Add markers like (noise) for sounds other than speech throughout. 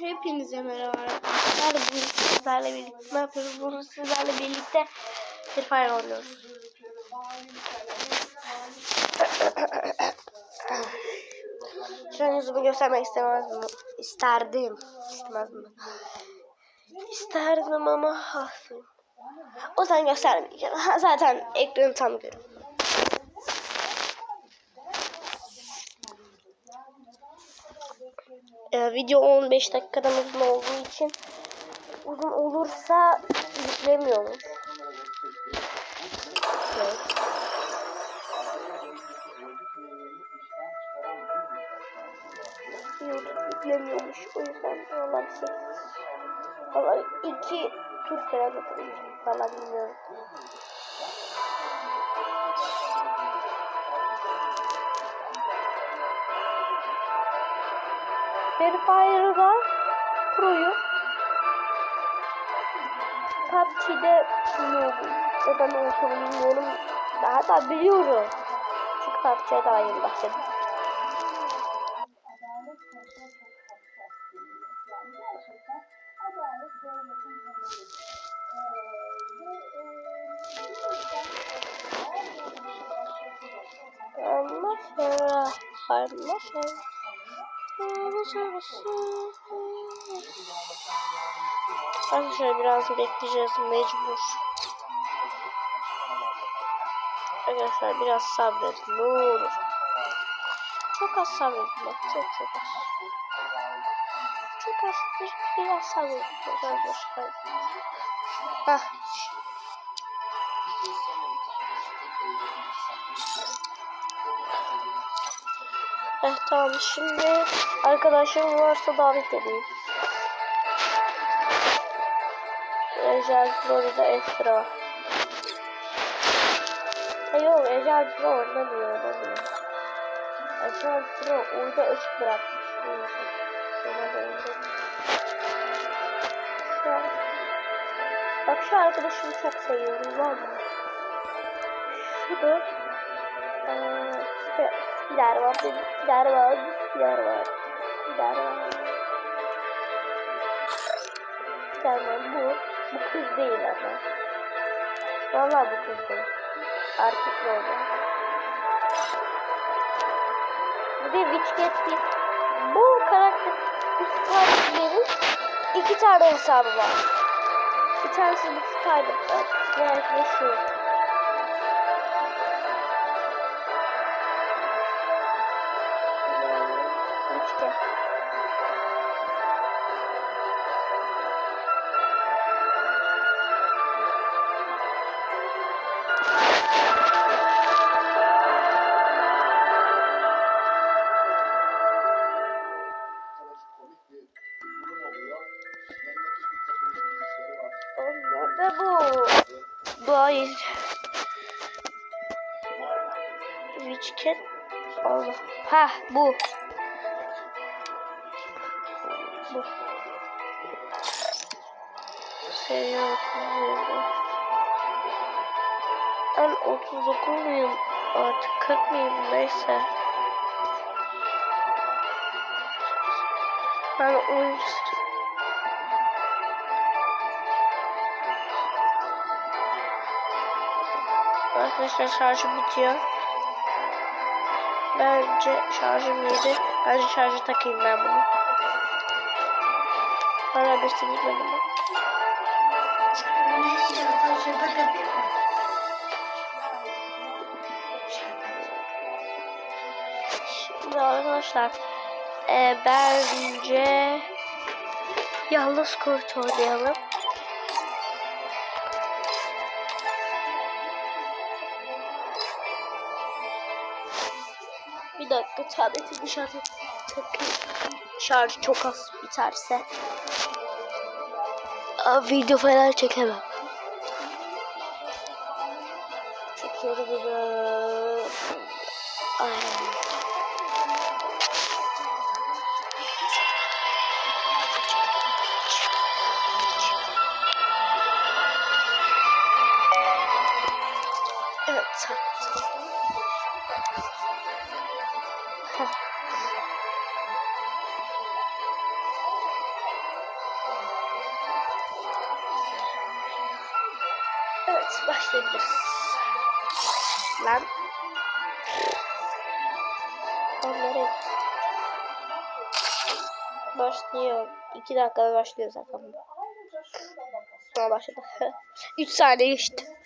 Hepinize merhaba arkadaşlar. Bugün sizlerle birlikte ne yapıyoruz? Bugün sizlerle birlikte bir fire oynuyoruz. (coughs) Şu an yüzümü göstermek istemezdim. İsterdim. İstemezdim. İsterdim ama hasım. O zaman göstermeyeceğim. (laughs) Zaten ekranı tam görüyorum. Ee, video 15 dakikadan uzun olduğu için uzun olursa yüklemiyorum. Yüklemiyormuş. O yüzden oralar şey. Valla iki tur falan atılmış falan bilmiyorum. Fire'da Pro'yu PUBG'de bilmiyorum. Ya da olduğunu bilmiyorum. Daha da biliyorum. Çünkü PUBG'ye daha yeni başladım. Ama sonra. Arkadaşlar biraz bekleyeceğiz mecbur. Arkadaşlar biraz sabredin ne olur. Çok az sabredin bak çok çok az. Çok az bir, biraz sabredin arkadaşlar. Hah. Eh tamam şimdi arkadaşlarım varsa davet edeyim. Ejel Florida Esra. Ha yok Ejel Pro oynamıyor oynamıyor. Ejel Pro orada açık bırakmış. Da. Şu Bak şu arkadaşımı çok seviyorum var mı? Şurada eee işte Spider var, benim Spider var, Spider var, Spider var. Bu, bu kız değil ama. Vallahi bu kız değil. Erkek böyle. Bir de Witch Cat. Bu karakter, Spiderman'in iki tane hesabı var. Bir tanesi bu diğer de şu. Witch Cat. Allah. Ha bu. Bu. Seviye 37. Ben 39 muyum? Artık 40 mıyım? Neyse. Ben 13 Arkadaşlar şarjım bitiyor. Bence şarjım iyiydi. Bence şarjı takayım ben bunu. Hala bir şey gitmedi mi? Şimdi arkadaşlar e, bence yalnız kurt oynayalım. Bir dakika tableti dışarı takayım. Şarjı çok az biterse. Aa, video falan çekemem. Çekiyorum bunu. Ay. Evet, Evet başlayabiliriz. Lan. Onları başlıyor. İki dakikada başlıyor zaten. Tamam başladı. (laughs) 3 saniye geçti.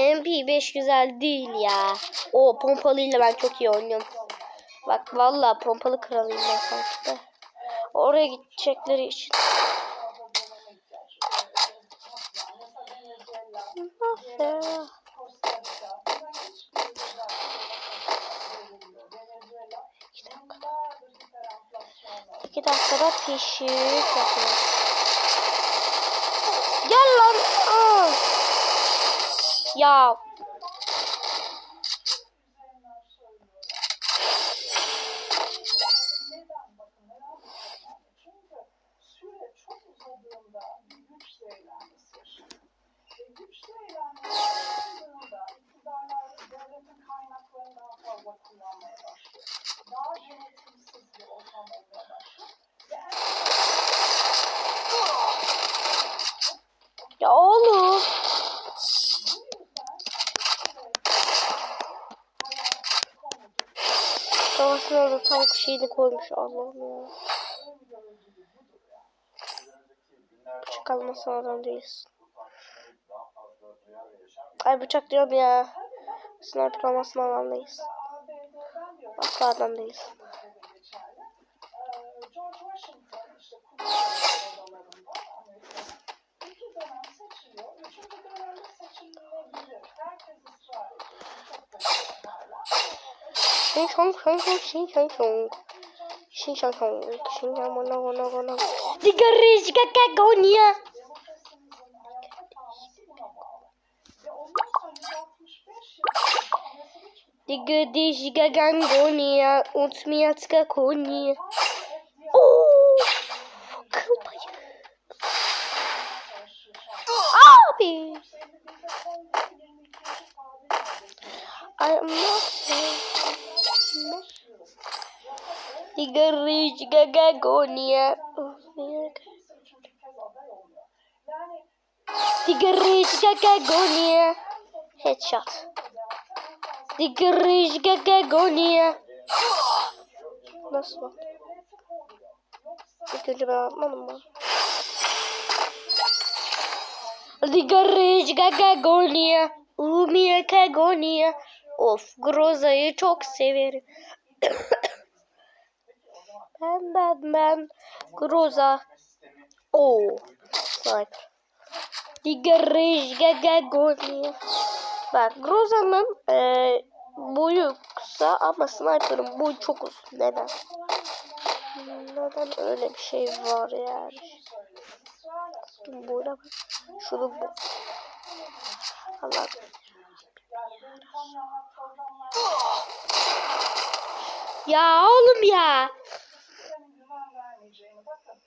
MP5 güzel değil ya. O pompalıyla ben çok iyi oynuyorum. Bak valla pompalı kralıyım ben sanki de. Oraya gidecekleri için. İki dakikada yapıyor. Gel lan. Aa. Ya. Daha yönetimsiz bir ortam olmaya başlıyor. Ve en ya oğlum. bu yüzden hayatı konudur. Kafasına da tavuk şeyini koymuş Allah'ım ya. Günlerde Çıkalmasın adam değilsin. Ay bıçak diyorum ya. Sniper olmasın adam değilsin. Asla adam değilsin. Şong mono mono mono. Digariş gagagonia. Demokrasimizin hayatta kalması buna bağlı. Ve ondan sonra 165 yılında anayasa hiçbir Digariş. Und mir skakonia. FDR Oo. Kıl payı. Abi. I'm not Digariş gagagonia. Digariş gagagonia. Headshot. Digariş gagagonia. Nasıl? İlk önce ben atmadım mı? Digariş gagagonia. Umia kagonia. Of Groza'yı çok severim. (coughs) ben ben ben. Groza. Oo. Sniper. Digariş gagagonia. Bak Groza'nın eee boyu kısa ama Sniper'ın boyu çok uzun. Neden? Neden öyle bir şey var yani? Şunun boyuna bak. Şunun bu. Allah. Ya oğlum ya. sistemin güven vermeyeceğini bakın.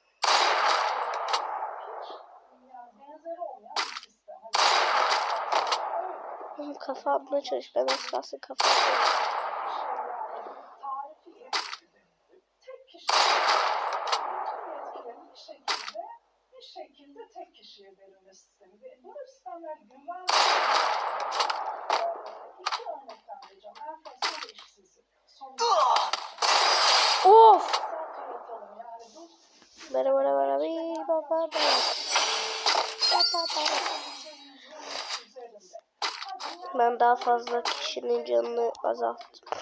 Ben daha fazla kişinin canını azalttım.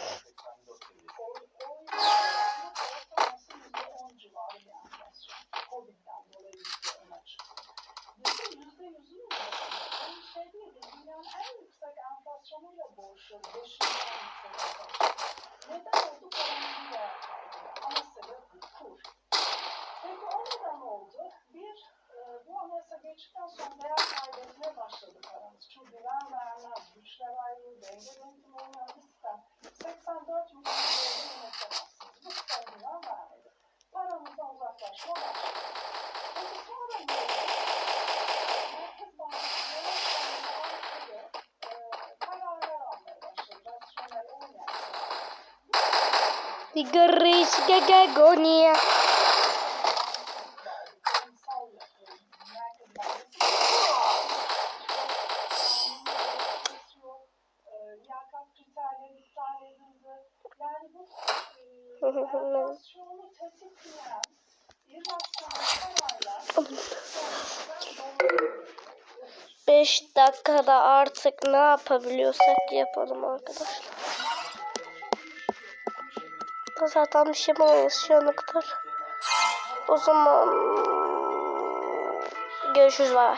Sonuçta doğru. 5 dakikada artık ne yapabiliyorsak yapalım arkadaşlar. Zaten bir şey yapamayız şu ana kadar. O zaman görüşürüz bay bay.